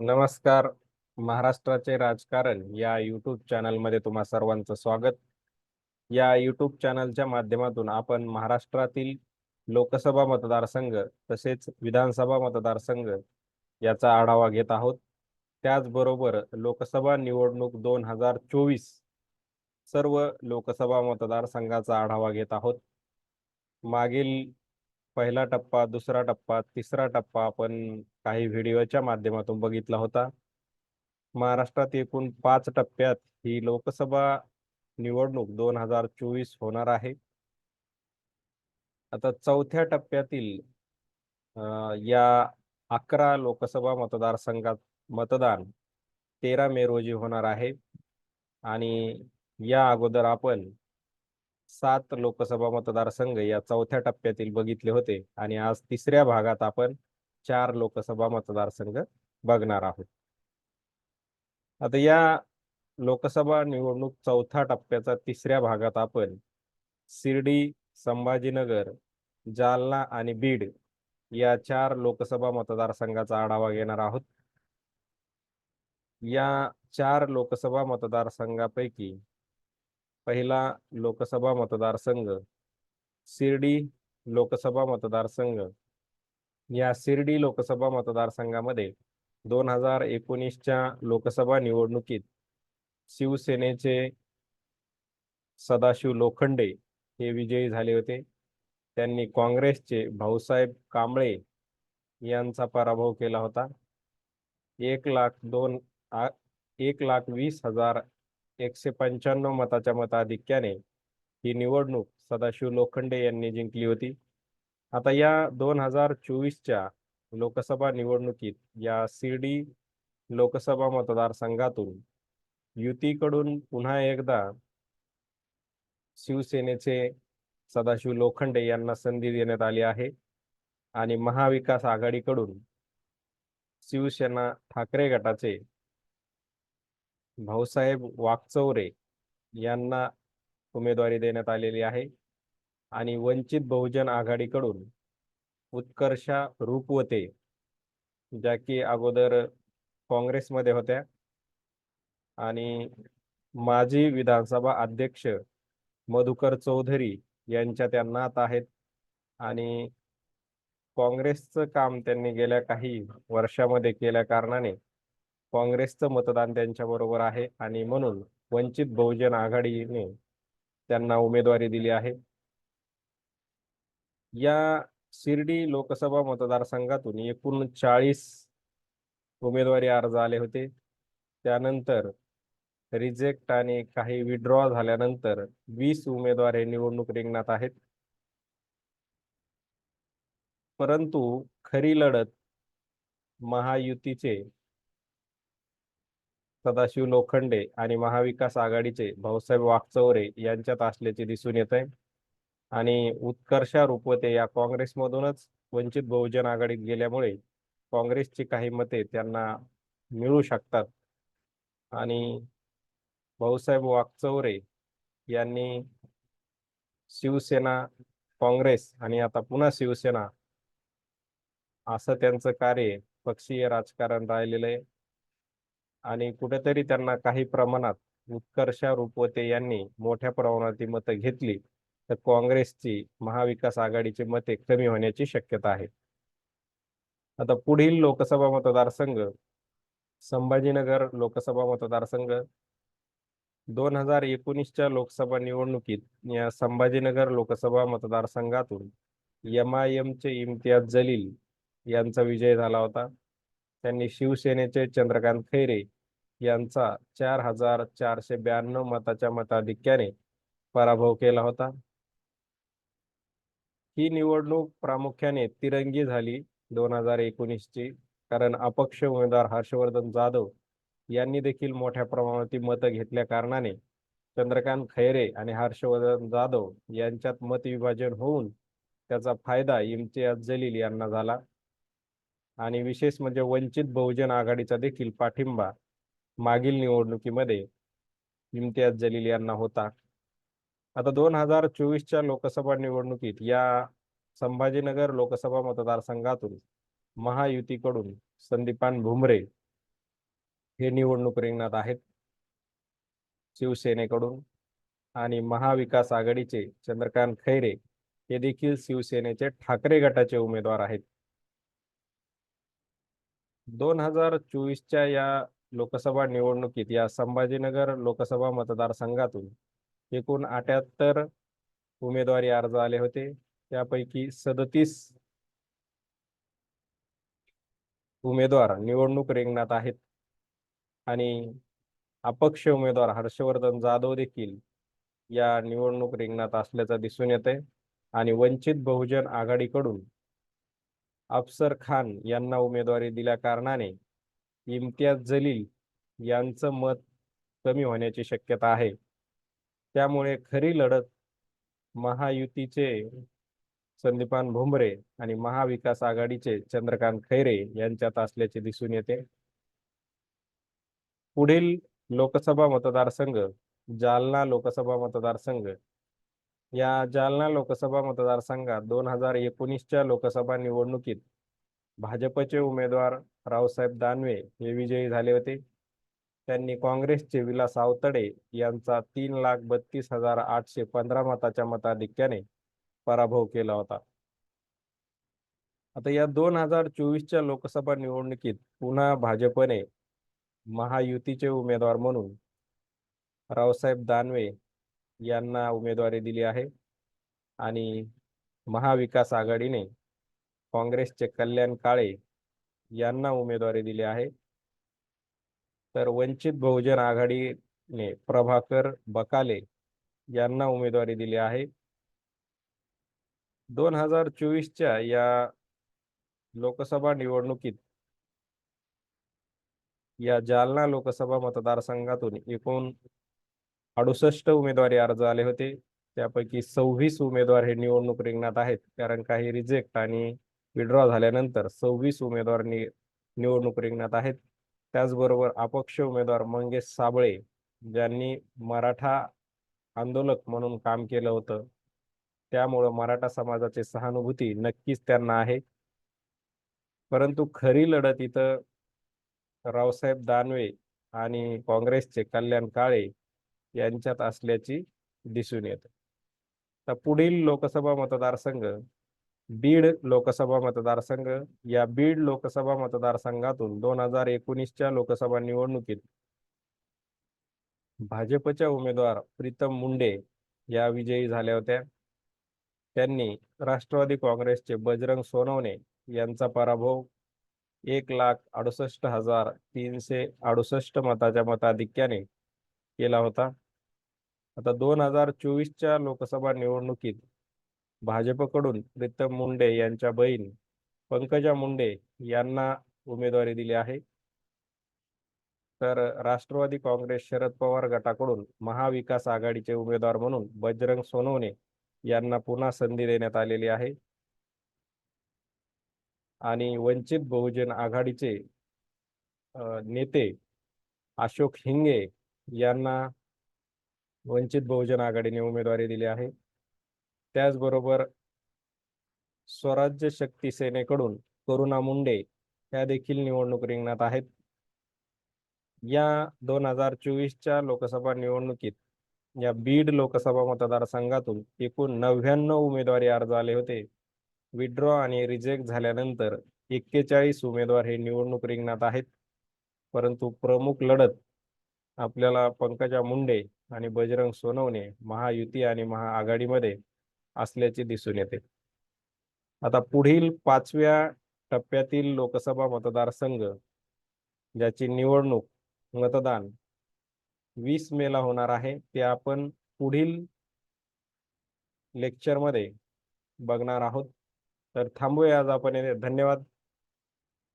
नमस्कार. महाराष्ट्राचे राजकारण या यूट्यूब चॅनलमध्ये तुम्हा सर्वांचं स्वागत. या यूट्यूब चॅनलच्या माध्यमातून आपण महाराष्ट्रातील लोकसभा मतदारसंघ तसेच विधानसभा मतदारसंघ याचा आढावा घेत आहोत. त्याचबरोबर लोकसभा निवडणूक दोन हजार चोवीस सर्व लोकसभा मतदारसंघाचा आढावा घेत आहोत. मागील पहिला टप्पा दुसरा टप्पा तिसरा टप्पा आपण काही व्हिडिओच्या माध्यमातून बघितला होता. महाराष्ट्रात एकूण पाच टप्प्यात ही लोकसभा निवडणूक दोन हजार चोवीस होणार आहे. आता चौथ्या टप्प्यातील अं, या अकरा लोकसभा मतदारसंघात मतदान तेरा मे रोजी होणार आहे. आणि या अगोदर आपण सात लोकसभा मतदारसंघ या चौथ्या टप्प्यातील बघितले होते आणि आज तिसऱ्या भागात आपण चार लोकसभा मतदारसंघ बघणार आहोत. आता या लोकसभा निवडणूक चौथ्या टप्प्याचा तिसऱ्या भागात आपण शिर्डी संभाजीनगर जालना आणि बीड या चार लोकसभा मतदारसंघाचा आढावा घेणार आहोत. या चार लोकसभा मतदारसंघापैकी पहिला लोकसभा मतदारसंघ शिर्डी लोकसभा मतदारसंघ. या शिर्डी लोकसभा मतदारसंघामध्ये दोन हजार एकोणीसच्या लोकसभा निवडणुकीत शिवसेनेचे सदाशिव लोखंडे हे विजयी झाले होते. त्यांनी काँग्रेसचे भाऊसाहेब कांबळे यांचा पराभव केला होता. एक लाख दोन आ- एक लाख वीस हजार एकशे पंच्याण्णव मताच्या मताधिक्याने ही निवडणूक सदाशिव लोखंडे यांनी जिंकली होती. आता या दोन हजार चोवीसच्या लोकसभा निवडणुकीत या शिर्डी लोकसभा मतदारसंघातून युतीकडून पुन्हा एकदा शिवसेनेचे सदाशिव लोखंडे यांना संधी देण्यात आली आहे आणि महाविकास आघाडीकडून शिवसेना ठाकरे गटाचे भाऊसाहेब वाकचौरे यांना उमेदवारी देण्यात आलेली आहे. आणि वंचित बहुजन आघाडीकडून उत्कर्षा रूपवते ज्या की अगोदर काँग्रेसमध्ये होत्या. आणि माजी विधानसभा अध्यक्ष मधुकर चौधरी यांच्या त्या नात आहेत. आणि काँग्रेसचं काम त्यांनी गेल्या काही वर्षामध्ये केल्या कारणाने काँग्रेसचं मतदान त्यांच्या बरोबर आहे आणि म्हणून वंचित बहुजन आघाडीने त्यांना उमेदवारी दिली आहे. या शिर्डी लोकसभा मतदारसंघातून एकूण चाळीस उमेदवारी अर्ज आले होते. त्यानंतर रिजेक्ट आणि काही विड्रॉ झाल्यानंतर वीस उमेदवार हे निवडणूक रिंगणात आहेत. परंतु खरी लढत महायुतीचे सदाशिव लोखंडे आणि महाविकास आघाडीचे भाऊसाहेब वाकचौरे यांच्यात असल्याचे दिसून येत आहे. आणि उत्कर्षा रुपवते या काँग्रेसमधूनच वंचित बहुजन आघाडीत गेल्यामुळे काँग्रेसची काही मते त्यांना मिळू शकतात. आणि भाऊसाहेब वाकचौरे यांनी शिवसेना काँग्रेस आणि आता पुन्हा शिवसेना असं त्यांचं कार्य पक्षीय राजकारण राहिलेलं आहे. आणि कुठेतरी त्यांना काही प्रमाणात उत्कर्षा रूपवते यांनी मोठ्या प्रमाणात ती मतं घेतली तर काँग्रेसची महाविकास आघाडीची मते कमी होण्याची शक्यता आहे. आता पुढील लोकसभा मतदारसंघ संभाजीनगर लोकसभा मतदारसंघ दोन हजार एकोणीसच्या लोकसभा निवडणुकीत या संभाजीनगर लोकसभा मतदारसंघातून एम आय एमचे इम्तियाज जलील यांचा विजय झाला होता. त्यांनी शिवसेनेचे चंद्रकांत खैरे यांचा चार हजार चारशे ब्याण्णव मताच्या मताधिक्याने पराभव केला होता. ही निवडणूक प्रामुख्याने तिरंगी झाली दोन हजार एकोणीसची कारण अपक्ष उमेदवार हर्षवर्धन जाधव यांनी देखील मोठ्या प्रमाणात मतं घेतल्या कारणाने चंद्रकांत खैरे आणि हर्षवर्धन जाधव यांच्यात मतविभाजन होऊन त्याचा फायदा इम्तियाज जलील यांना झाला. आणि विशेष म्हणजे वंचित बहुजन आघाडीचा देखील पाठिंबा मागील निवडणुकीमध्ये इम्तियाज जलील यांना होता. आता दोन हजार चोवीसच्या लोकसभा निवडणुकीत या संभाजीनगर लोकसभा मतदारसंघातून महायुतीकडून संदीपान भुमरे हे निवडणूक रिंगणात आहेत. शिवसेनेकडून आणि महाविकास आघाडीचे चंद्रकांत खैरे हे देखील शिवसेनेचे ठाकरे गटाचे उमेदवार आहेत. दोन हजार चोवीसच्या या लोकसभा निवडणुकीत या संभाजीनगर लोकसभा मतदारसंघातून एकूण अठ्याहत्तर उमेदवारी अर्ज आले होते. त्यापैकी सदतीस उमेदवार निवडणूक रिंगणात आहेत. आणि अपक्ष उमेदवार हर्षवर्धन जाधव देखील या निवडणूक रिंगणात असल्याचं दिसून येते आणि वंचित बहुजन आघाडीकडून अफसर खान यांना उमेदवारी दिल्या कारणाने इम्तियाज जलील यांचं मत कमी होण्याची शक्यता आहे. त्यामुळे खरी लढत महायुतीचे संदीपान भुमरे आणि महाविकास आघाडीचे चंद्रकांत खैरे यांच्यात असल्याचे दिसून येते. पुढील लोकसभा मतदारसंघ जालना लोकसभा मतदारसंघ. या जालना लोकसभा मतदारसंघात दोन हजार एकोणीसच्या लोकसभा निवडणुकीत भाजपचे उमेदवार रावसाहेब दानवे हे विजयी झाले होते. त्यांनी काँग्रेसचे विलास आवतडे यांचा तीन लाख बत्तीस हजार आठशे पंधरा मताच्या मताधिक्याने पराभव केला होता. आता या दोन हजार चोवीसच्या लोकसभा निवडणुकीत पुन्हा भाजपने महायुतीचे उमेदवार म्हणून रावसाहेब दानवे यांना उमेदवारी दिली आहे आणि महाविकास आघाडीने काँग्रेसचे कल्याण काळे यांना उमेदवारी दिली आहे. तर वंचित बहुजन आघाडीने प्रभाकर बकाले यांना उमेदवारी दिली आहे. दोन हजार चोवीसच्या या लोकसभा निवडणुकीत या जालना लोकसभा मतदारसंघातून एकूण अडुसष्ट उमेदवारी अर्ज आले होते. त्यापैकी सव्वीस उमेदवार हे निवडणूक रिंगणात आहेत. कारण काही रिजेक्ट आणि विड्रॉ झाल्यानंतर सव्वीस उमेदवार नि निवडणूक रिंगणात आहेत. त्याचबरोबर अपक्ष उमेदवार मंगेश साबळे ज्यांनी मराठा आंदोलक म्हणून काम केलं होतं. त्यामुळं मराठा समाजाची सहानुभूती नक्कीच त्यांना आहे. परंतु खरी लढत इथं रावसाहेब दानवे आणि काँग्रेसचे कल्याण काळे यांच्यात असल्याची दिसून येते. तर पुढील लोकसभा मतदारसंघ बीड लोकसभा मतदारसंघ या बीड लोकसभा मतदारसंघातून दोन हजार एकोणीसच्या लोकसभा निवडणुकीत भाजपच्या उमेदवार प्रीतम मुंडे या विजयी झाल्या होत्या. त्यांनी राष्ट्रवादी काँग्रेसचे बजरंग सोनवणे यांचा पराभव एक लाख अडुसष्ट हजार तीनशे अडुसष्ट मताच्या मताधिक्याने केला होता. आता दोन हजार चोवीसच्या लोकसभा निवडणुकीत भाजपकडून प्रीतम मुंडे यांच्या बहीण पंकजा मुंडे यांना उमेदवारी दिली आहे. तर राष्ट्रवादी काँग्रेस शरद पवार गटाकडून महाविकास आघाडीचे उमेदवार म्हणून बजरंग सोनवणे यांना पुन्हा संधी देण्यात आलेली आहे. आणि वंचित बहुजन आघाडीचे नेते अशोक हिंगे यांना वंचित बहुजन आघाडीने उमेदवारी दिली आहे. त्याचबरोबर स्वराज्य शक्ती सेनेकडून करुणा मुंडे ह्या देखील निवडणूक रिंगणात आहेत. या दोन हजार चोवीसच्या लोकसभा निवडणुकीत या बीड लोकसभा मतदारसंघातून एकूण नव्याण्णव उमेदवारी अर्ज आले होते. विड्रॉ आणि रिजेक्ट झाल्यानंतर एक्केचाळीस उमेदवार हे निवडणूक रिंगणात आहेत. परंतु प्रमुख लढत आपल्याला पंकजा मुंडे आणि बजरंग सोनवणे महायुती आणि महाआघाडीमध्ये असल्याचे दिसून येते. आता पुढील पाचव्या टप्प्यातील लोकसभा मतदारसंघ ज्याची निवडणूक मतदान वीस मेला होणार आहे ते आपण पुढील लेक्चरमध्ये बघणार आहोत. तर थांबूया आज आपण येथे. धन्यवाद.